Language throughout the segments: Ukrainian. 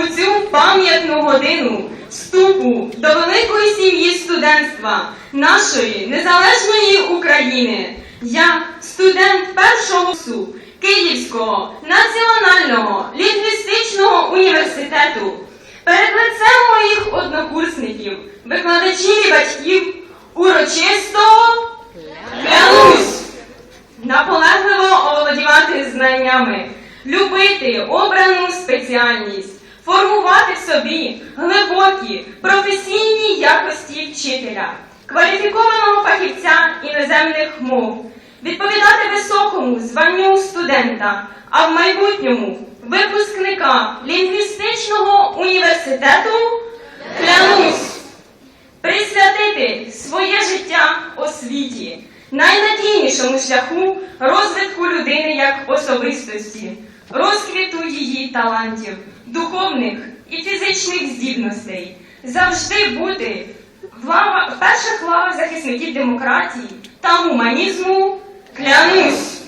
цю пам'ятну годину вступу до великої сім'ї студентства нашої незалежної України. Я студент першого курсу Київського національного лінгвістичного університету. Перед лицем моїх однокурсників, викладачів і батьків урочисто клянусь наполегливо оволодівати знаннями, любити обрану спеціальність, формувати в собі глибокі професійні якості вчителя, кваліфікованого фахівця іноземних мов, відповідати високому званню студента, а в майбутньому випускника лінгвістичного університету клянусь. Присвятити своє життя освіті, найнадійнішому шляху розвитку людини як особистості, розквіту її талантів, духовних і фізичних здібностей, завжди бути в, лава, перших лавах захисників демократії та гуманізму. Клянусь!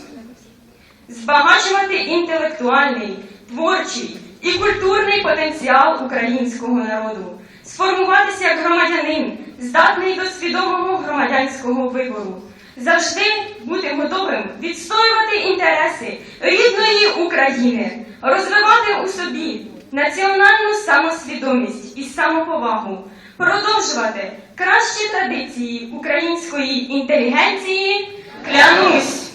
Збагачувати інтелектуальний, творчий і культурний потенціал українського народу, сформуватися як громадянин, здатний до свідомого громадянського вибору, завжди бути готовим відстоювати інтереси рідної України, розвивати у собі національну самосвідомість і самоповагу, продовжувати кращі традиції української інтелігенції, клянусь!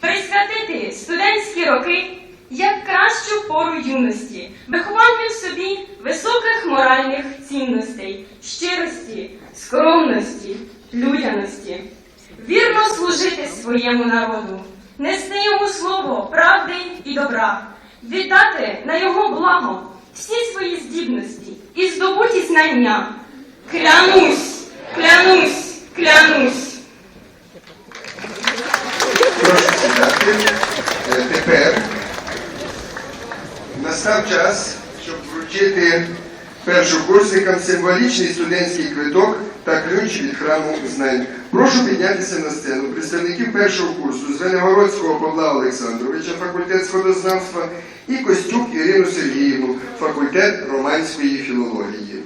Присвятити студентські роки як кращу пору юності, вихованню в собі високих моральних цінностей, щирості, скромності, людяності, вірно служити своєму народу, нести йому слово правди і добра, віддати на його благо всі свої здібності і здобуті знання. Клянусь, клянусь, клянусь. Прошу. Е, Тепер Настав час, щоб вручити першокурсникам символічний студентський квиток та ключ від храму знань. Прошу піднятися на сцену представників першого курсу Звенигородського Павла Олександровича, факультет сходознавства, і Костюк Ірину Сергіївну, факультет романської філології.